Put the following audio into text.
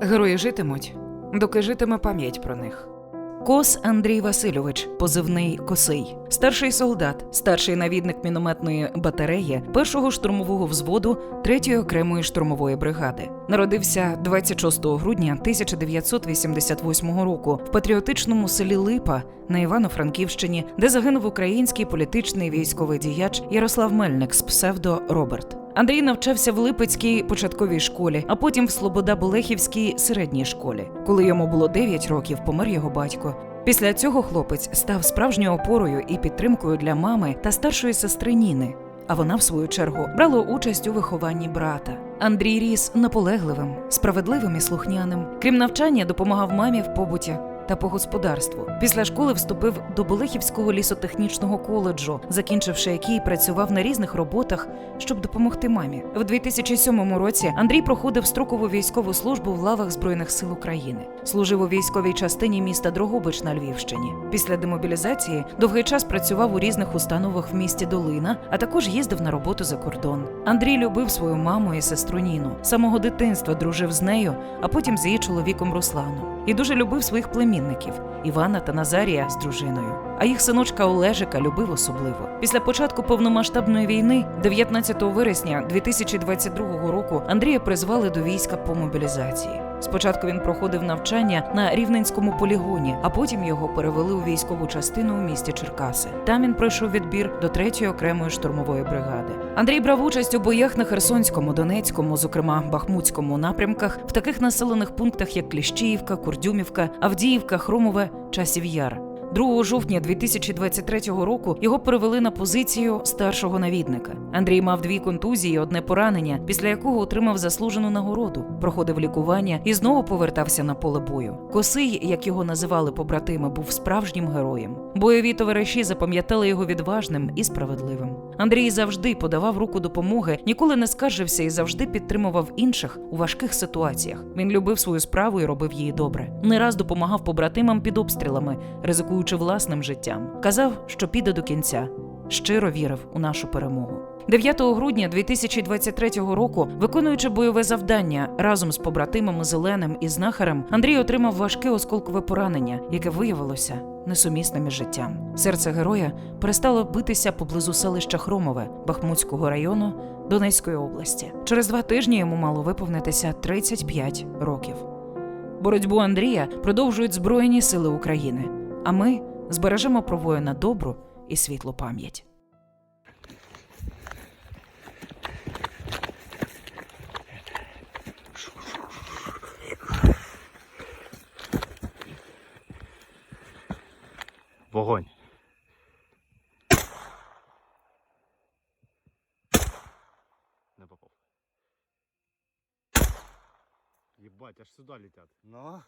Герої житимуть, доки житиме пам'ять про них. Кос Андрій Васильович, позивний Косий, старший солдат, старший навідник мінометної батареї першого штурмового взводу 3-ї окремої штурмової бригади. Народився 26 грудня 1988 року в патріотичному селі Липа на Івано-Франківщині, де загинув український політичний військовий діяч Ярослав Мельник з псевдо Роберт. Андрій навчався в Липецькій початковій школі, а потім в Слобода-Болехівській середній школі. Коли йому було 9 років, помер його батько. Після цього хлопець став справжньою опорою і підтримкою для мами та старшої сестри Ніни. А вона, в свою чергу, брала участь у вихованні брата. Андрій ріс наполегливим, справедливим і слухняним. Крім навчання, допомагав мамі в побуті та по господарству. Після школи вступив до Болехівського лісотехнічного коледжу, закінчивши який працював на різних роботах, щоб допомогти мамі. В 2007 році Андрій проходив строкову військову службу в лавах Збройних сил України. Служив у військовій частині міста Дрогобич на Львівщині. Після демобілізації довгий час працював у різних установах в місті Долина, а також їздив на роботу за кордон. Андрій любив свою маму і сестру Ніну. Самого дитинства дружив з нею, а потім з її чоловіком Русланом. І дуже любив своїх племінників Івана та Назарія з дружиною. А їх синочка Олежика любив особливо. Після початку повномасштабної війни, 19 вересня 2022 року, Андрія призвали до війська по мобілізації. Спочатку він проходив навчання на рівненському полігоні, а потім його перевели у військову частину у місті Черкаси. Там він пройшов відбір до 3-ї окремої штурмової бригади. Андрій брав участь у боях на Херсонському, Донецькому, зокрема Бахмутському напрямках, в таких населених пунктах, як Кліщіївка, Курдюмівка, Авдіївка, Хромове, Часів Яр. 2 жовтня 2023 року його перевели на позицію старшого навідника. Андрій мав дві контузії, одне поранення, після якого отримав заслужену нагороду, проходив лікування і знову повертався на поле бою. Косий, як його називали побратими, був справжнім героєм. Бойові товариші запам'ятали його відважним і справедливим. Андрій завжди подавав руку допомоги, ніколи не скаржився і завжди підтримував інших у важких ситуаціях. Він любив свою справу і робив її добре. Не раз допомагав побратимам під обстрілами, ризикуючи власним життям. Казав, що піде до кінця. Щиро вірив у нашу перемогу. 9 грудня 2023 року, виконуючи бойове завдання разом з побратимами Зеленим і знахарем, Андрій отримав важке осколкове поранення, яке виявилося несумісним із життям. Серце героя перестало битися поблизу селища Хромове Бахмутського району Донецької області. Через два тижні йому мало виповнитися 35 років. Боротьбу Андрія продовжують Збройні Сили України. А ми збережемо про воїна добру і світлу пам'ять. Вогонь. Не попав. Єбать, аж сюди летять. Ну,